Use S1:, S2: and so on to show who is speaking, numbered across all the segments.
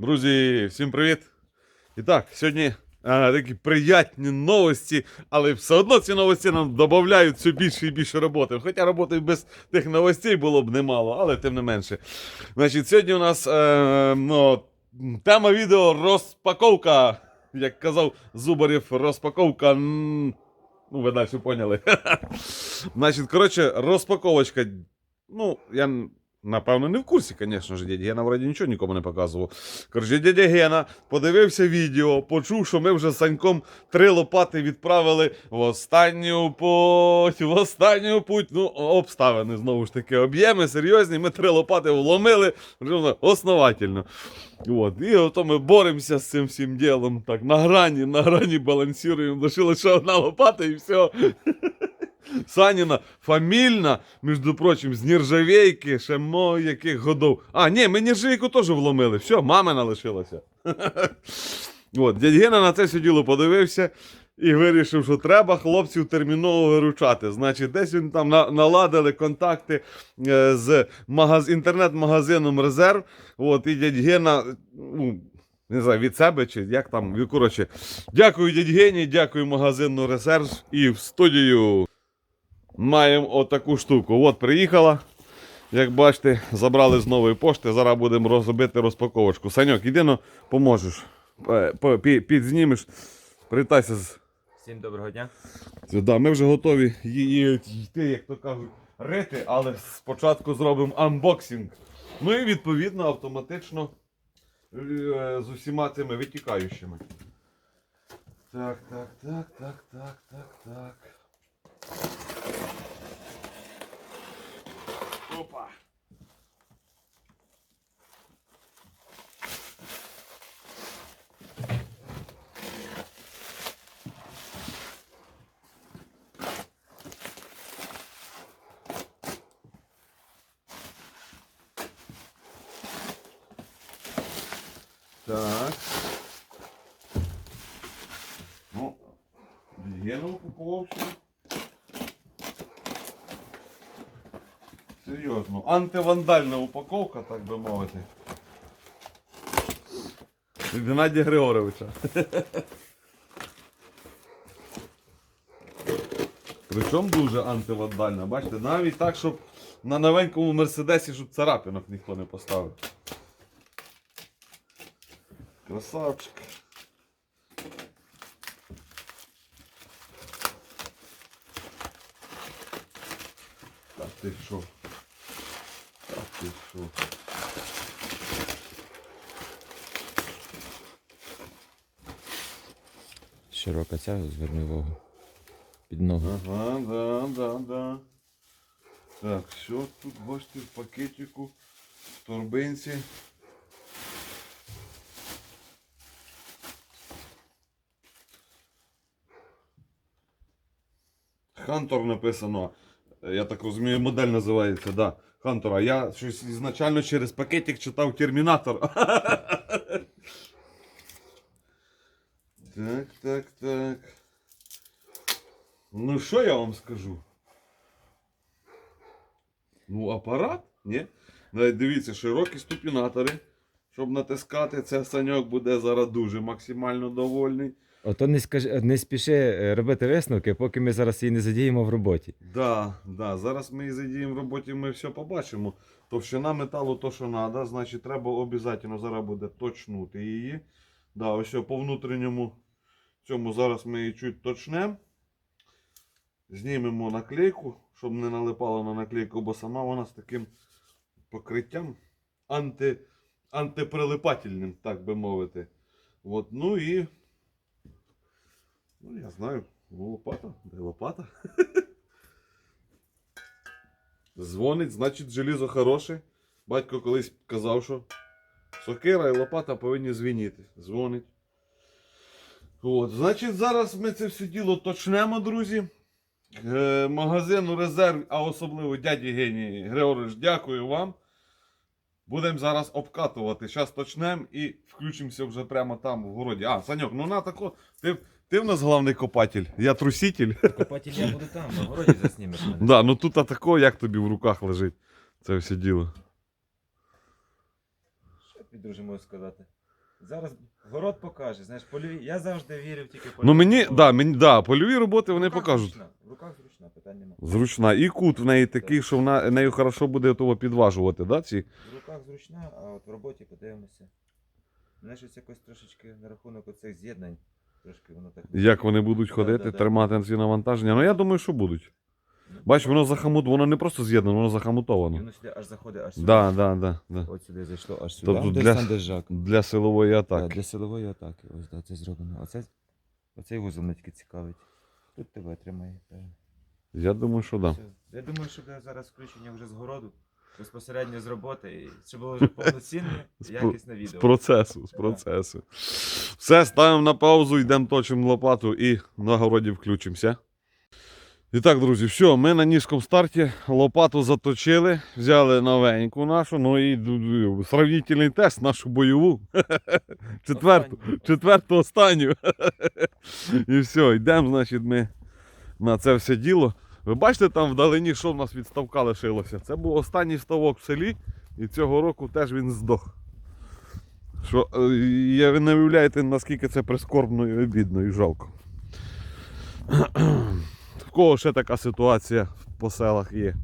S1: Друзі, всім привіт! І так, сьогодні е, такі приятні новості, але все одно ці новості нам додають все більше і більше роботи. Хоча роботи без тих новостей було б немало, але тим не менше. Значить, сьогодні у нас е, ну, тема відео розпаковка. Як казав Зубарів, розпаковка. Ну, ви далі поняли. Значить, коротше, розпаковочка. Ну, я напевно не в курсі, звісно ж, дядя Гена вроді нічого нікому не показував. Коротше, дядя Гена подивився відео, почув, що ми вже з Саньком три лопати відправили в останню путь, в останню путь. Ну, обставини знову ж таки, об'єми серйозні. Ми три лопати вломили основательно. От. І ото ми боремося з цим всім ділом. Так, на грані, на грані балансуємо. Лишилася одна лопата і все. Саніна фамільна, між прочим, з нержавейки, ще мо яких годов. А, ні, ми нержавейку теж вломили. Все, мамина лишилася. От, дядь на це все діло подивився і вирішив, що треба хлопців терміново виручати. Значить, десь він там на- наладили контакти е, з магаз... інтернет-магазином Резерв. От, і дядь Гена, ну, не знаю, від себе чи як там. Коротше, дякую дядь Гені, дякую магазину Резерв і в студію маємо отаку штуку. От приїхала. Як бачите, забрали з нової пошти. Зараз будемо розробити розпаковочку. Саньок, іди ну, поможеш. Е, Підзнімеш. Привітайся з.
S2: Всім доброго дня.
S1: Да, ми вже готові її йти, як то кажуть, рити, але спочатку зробимо анбоксинг. Ну і відповідно автоматично е, з усіма цими витікаючими. Так, так, так, так, так, так, так. Опа. Так. Ну, Єна упаковувався. Серйозно. Антивандальна упаковка, так би мовити. Від Геннадія Григоровича. Причому дуже антивандальна. Бачите, навіть так, щоб на новенькому мерседесі, щоб царапинок ніхто не поставив. Красавчик. Так ти що? Так що?
S2: Широка ця, зверни увагу. Під ногу.
S1: Ага, да, да, да. Так, що тут бачите в пакетику, в торбинці. Хантор написано. Я так розумію, модель називається, да. Хантор. А я щось ізначально через пакетик читав Термінатор. Так, так, так. Ну що я вам скажу? Ну, апарат, ні? Дивіться, широкі ступінатори. Щоб натискати, це саньок буде зараз дуже максимально довольний.
S2: Ото не, скажи, не спіши е, робити висновки, поки ми зараз її не задіємо в роботі.
S1: Да, да. Зараз ми і задіємо в роботі, ми все побачимо. Товщина металу то, що треба, значить треба обов'язково зараз буде точнути її. Да, ось по внутрішньому цьому зараз ми її чуть точнемо. Знімемо наклейку, щоб не налипало на наклейку, бо сама вона з таким покриттям анти, антиприлипательним, так би мовити. От, ну і. Ну, я знаю, ну, лопата, де лопата. Дзвонить, значить, желізо хороше. Батько колись казав, що сокира і лопата повинні звініти. Дзвонить. От, значить, зараз ми це все діло точнемо, друзі. Е, магазину резерв, а особливо дяді Гені Григорович, дякую вам. Будемо зараз обкатувати. Зараз точнемо і включимося вже прямо там в городі. А, Саньок, ну на тако. Ти, ти в нас головний копатель, я труситель.
S2: Копатель я буду там, на городі заснімеш мене.
S1: Да, ну тут атако, як тобі в руках лежить це все діло.
S2: Що тобі, друже, можу сказати? Зараз город покаже, знаєш, польові. Я завжди вірив тільки в
S1: Ну мені, да, мені, да, польові роботи вони покажуть.
S2: зручна, В руках зручна, питань нема.
S1: Зручна. І кут в неї такий, що вона нею хорошо буде того підважувати, да, ці?
S2: В руках зручна, а от в роботі подивимося. Мене щось якось трошечки на рахунок оцих з'єднань. Трошки воно так.
S1: Як вони будуть ходити,
S2: да, да.
S1: тримати ці навантаження. Ну я думаю, що будуть. Бач, воно захамут, воно не просто з'єднано, воно
S2: І
S1: захамутовано.
S2: воно сюди аж заходить, аж сюди.
S1: Да, да, да, да.
S2: От сюди зайшло, аж сюди.
S1: Тобто
S2: Десь
S1: для-
S2: там держак.
S1: Для силової
S2: Так,
S1: атаки.
S2: для силової атаки. Ось да, це зроблено. Оце, оцей вузол мене тільки цікавить. Тут тебе тримає. правильно.
S1: Я думаю, що да.
S2: Все. Я думаю, що буде зараз включення вже з городу, безпосередньо з роботи, і щоб було вже повноцінне, якісне
S1: З процесу, з процесу. Все, ставимо на паузу, йдемо точимо лопату і на городі включимося. І так, друзі, все, ми на низькому старті лопату заточили, взяли новеньку нашу, ну і сравнительний тест, нашу бойову. Четверту, четверту останню. І все, йдемо, значить, ми на це все діло. Ви бачите там вдалині, що в нас від ставка лишилося? Це був останній ставок в селі, і цього року теж він здох. Що, е, я- ви не уявляєте, наскільки це прискорбно і обідно і жалко. В кого ще така ситуація по селах є?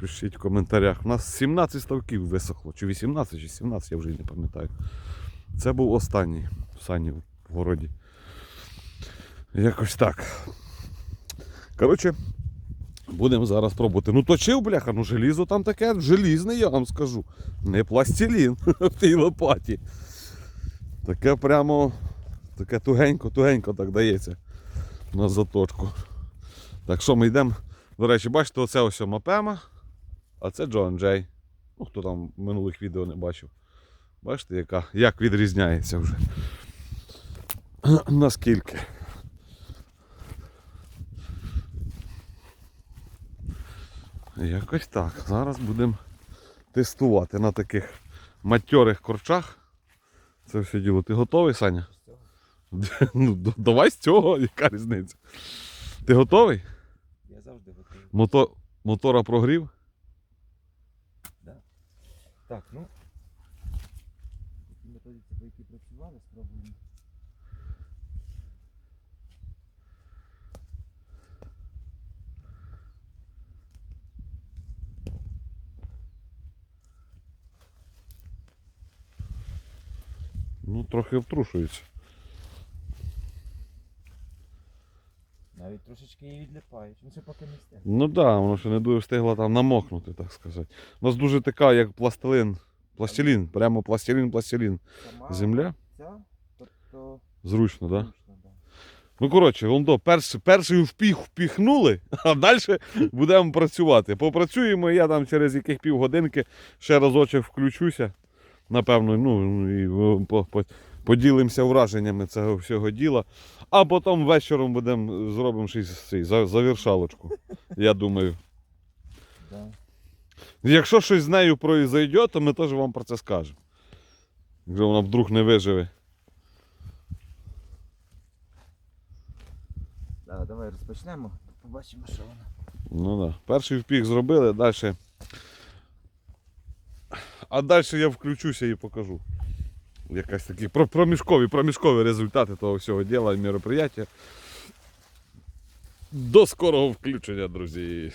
S1: Пишіть в коментарях. У нас 17 ставків висохло, чи 18, чи 17, я вже не пам'ятаю. Це був останній в сані в городі. Якось так. Коротше, будемо зараз пробувати. Ну точив, бляха, ну желізо там таке желізне, я вам скажу. Не пластилін в тій лопаті. Таке прямо, таке тугенько-тугенько так дається на заточку. Так що ми йдемо. До речі, бачите, оце ось Мапема, а це Джон Джей. Ну, хто там минулих відео не бачив. Бачите, яка, як відрізняється вже. Наскільки. Якось так. Зараз будемо тестувати на таких матьорих корчах. Це все діло. Ти готовий, Саня? Ну, давай з цього, яка різниця. Ти готовий?
S2: Я завжди готовий.
S1: Мотор... Мотора прогрів?
S2: Так, ну.
S1: Ну, трохи втрушується.
S2: Навіть трошечки її відлипають. Ну це поки не встиг.
S1: Ну так, да, воно ще не дуже встигло там намокнути, так сказати. У нас дуже така, як пластилин. Пластилін, прямо пластилін, пластилін.
S2: Сама
S1: Земля?
S2: Ця, тобто,
S1: Зручно, так? Да?
S2: да.
S1: Ну, коротше, вон до, перший, перший впіх впіхнули, а далі будемо працювати. Попрацюємо, я там через яких півгодинки ще разочок включуся. Напевно, ну і по, по, поділимося враженнями цього всього діла. А потім вечором будемо зробимо щось завершалочку. Я думаю. Якщо щось з нею произойде, то ми теж вам про це скажемо. Якщо вона вдруг не виживе.
S2: Да, давай розпочнемо. Побачимо, що вона.
S1: Ну да. Перший впік зробили, далі. А далі я включуся і покажу. Якась такі проміжкові, проміжкові результати того всього діла і мероприятия. До скорого включення, друзі.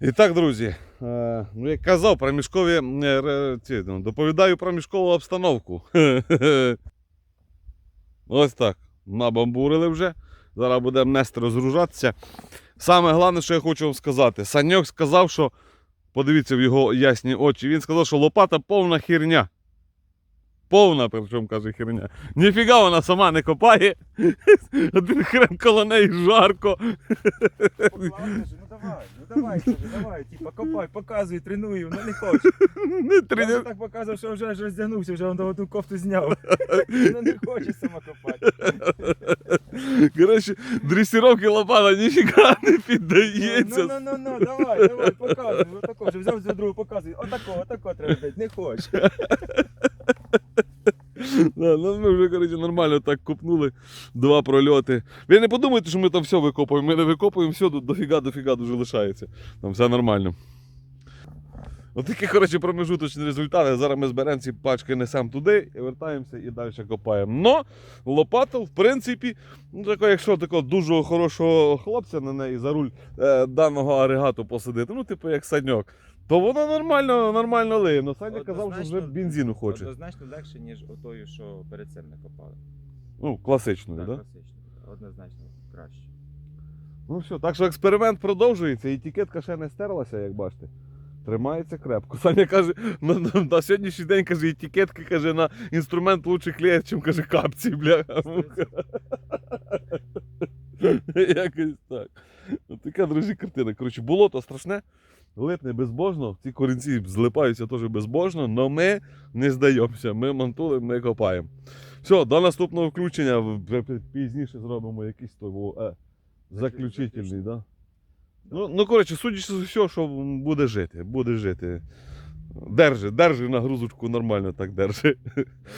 S1: І так, друзі, е, ну як казав, проміжкові е, ну, доповідаю про міжкову обстановку. Ось так. Набамбурили вже. Зараз будемо нести розгружатися. Саме головне, що я хочу вам сказати. Саньок сказав, що подивіться в його ясні очі. Він сказав, що лопата повна херня. Повна, причому каже херня. Ніфіга вона сама не копає. Один хрен коло неї жарко.
S2: Ну давай, ну давай, каже, давай, типа копай, показуй, тренуй, вона не хоче.
S1: Не
S2: Я так показував, що вже аж роздягнувся, вже он одну кофту зняв. Вона не хоче сама копати.
S1: Коротше, дресіровки лопата ніфіга не
S2: Ну,
S1: піддається.
S2: ну, ну, ну, давай, давай, показуй. Отако, вже взяв за другу, показуй. Отако, отако треба робити, не хоче.
S1: Да, ну ми вже, коротше, нормально так копнули. Два прольоти. Ви не подумайте, що ми там все викопуємо. Ми не викопуємо все, тут дофіга, дофіга дуже лишається. Там все нормально. Отакі, коротше, промежуточні результати. Зараз ми зберемо ці пачки, несемо туди і вертаємося і далі копаємо. Но лопата, в принципі, ну, тако, якщо такого дуже хорошого хлопця на неї за руль е, даного агрегату посадити, ну, типу, як саньок, то воно нормально, нормально лиє. Ну, Саня казав, що вже
S2: Однозначно-
S1: бензину хоче.
S2: Однозначно легше, ніж отою, що перед цим не копали.
S1: Ну, класичною,
S2: Так?
S1: Да?
S2: класично. Однозначно краще.
S1: Ну все, так що експеримент продовжується, і етикетка ще не стерлася, як бачите. Тримається крепко. Саня каже, на, на, на сьогоднішній день каже, етикетки каже, на інструмент лучше клеять, чим каже капці, бля. Якось так. От така, друзі, картина. Коротше, болото страшне, липне безбожно, ці корінці злипаються теж безбожно, але ми не здаємося. Ми монтуємо, ми копаємо. Все, до наступного включення. Пізніше зробимо якийсь той е, заключительний, да? Ну, ну коротше, судячи з усього, що буде жити, буде жити. Держи, держи нагрузочку нормально так держи.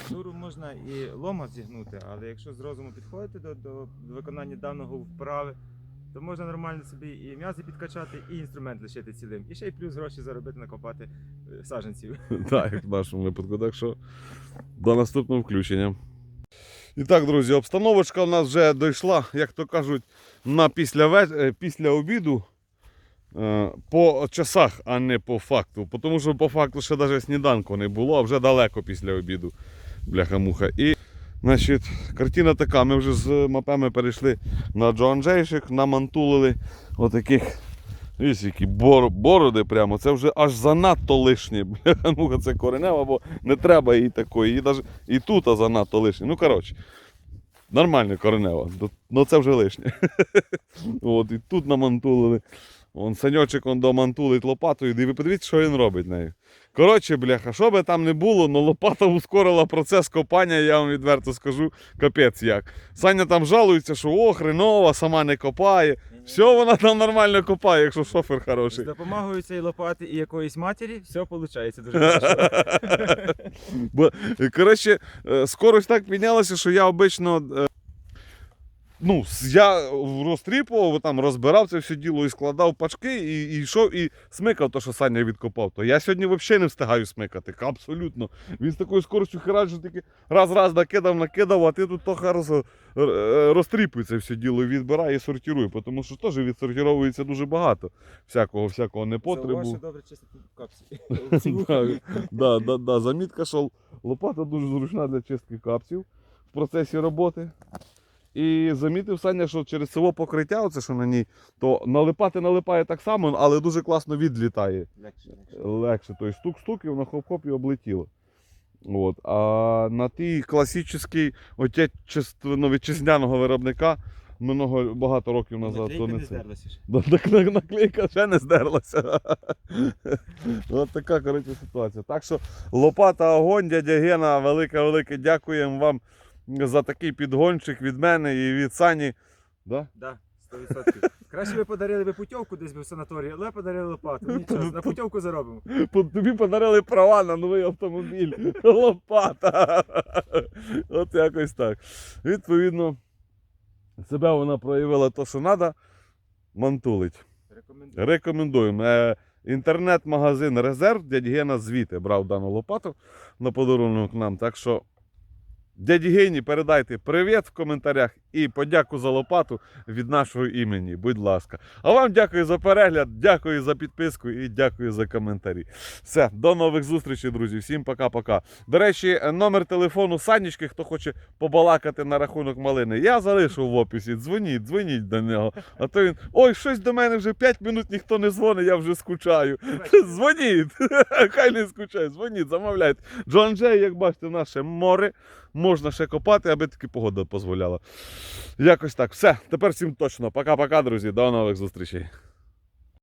S2: Туру можна і лома зігнути, але якщо з розуму підходити до, до виконання даного вправи, то можна нормально собі і м'язи підкачати, і інструмент лишити цілим. І ще й плюс гроші заробити накопати е, саджанців.
S1: Так, як в нашому випадку. Так що до наступного включення. І так, друзі, обстановочка у нас вже дійшла, як то кажуть, на після, ве- е, після обіду. е, По часах, а не по факту. Тому що по факту ще навіть сніданку не було, а вже далеко після обіду. Бляха-муха. І значить, картина така. Ми вже з мапами перейшли на Джоан Джейшик, намантулили отаких які бор, бороди прямо, це вже аж занадто лишнє. Бляха, ну це коренева, бо не треба їй такої. Її даже, і тут занадто лишнє. Ну, коротше, нормально коренева. До- Ну це вже лишнє. От, і тут намантулили. Вон саньочок он домантулить лопатою, і ви подивіться, що він робить нею. Коротше, бляха, що би там не було, але лопата ускорила процес копання, я вам відверто скажу, капець як. Саня там жалується, що о, хренова, сама не копає. Все, вона там нормально копає, якщо шофер
S2: З
S1: хороший.
S2: допомогою цієї лопати і якоїсь матері все виходить дуже
S1: е, коротше, е, скорость так піднялася, що я обично. Е, Ну, я розтріпував, там розбирав це все діло і складав пачки, і, і йшов і смикав те, що Саня відкопав. То я сьогодні взагалі не встигаю смикати. Абсолютно. Він з такою скоростю херать, що таки раз-раз накидав, накидав, а ти тут то роз, розтріпує це все діло, відбирає і сортирує, тому що теж відсортировується дуже багато всякого, всякого непотребу.
S2: Зауважте добре чистити капці. Ці вуха.
S1: Так, да, да, да. Замітка, що лопата дуже зручна для чистки капців в процесі роботи. І замітив Саня, що через село покриття, оце що на ній, то налипати налипає так само, але дуже класно відлітає.
S2: Легше, легше.
S1: Легше. Тобто стук-стук і воно хоп-хоп і облетіло. От. А на тій класичній отечественно вітчизняного виробника много, багато років назад.
S2: Наклейка
S1: то
S2: не
S1: не
S2: здерлася ще.
S1: Наклейка ще не здерлася. От така коротше ситуація. Так що лопата огонь, дядя Гена, велике-велике дякуємо вам за такий підгончик від мене і від Сані. Да?
S2: Да, 100%. Краще ви подарили би путівку десь би в санаторії, але подарили лопату. Нічого, на путівку заробимо.
S1: По- Тобі подарили права на новий автомобіль. Лопата. От якось так. Відповідно, себе вона проявила то, що треба, мантулить.
S2: Рекомендую.
S1: Рекомендуємо. Е, Інтернет-магазин Резерв, дядь Гена звідти брав дану лопату на подарунок нам. Так що, дяді Гені, передайте привіт в коментарях і подяку за лопату від нашого імені. Будь ласка. А вам дякую за перегляд, дякую за підписку і дякую за коментарі. Все, до нових зустрічей, друзі. Всім пока-пока. До речі, номер телефону Санічки, хто хоче побалакати на рахунок малини, я залишу в описі. Дзвоніть, дзвоніть до нього. А то він. Ой, щось до мене вже 5 минут ніхто не дзвонить, я вже скучаю. Дзвоніть! Хай не скучає, дзвоніть, замовляйте. Джон Джей, як бачите, наше море. Можна ще копати, аби таки погода дозволяла. Якось так. Все, тепер всім точно. Пока-пока, друзі. До нових зустрічей.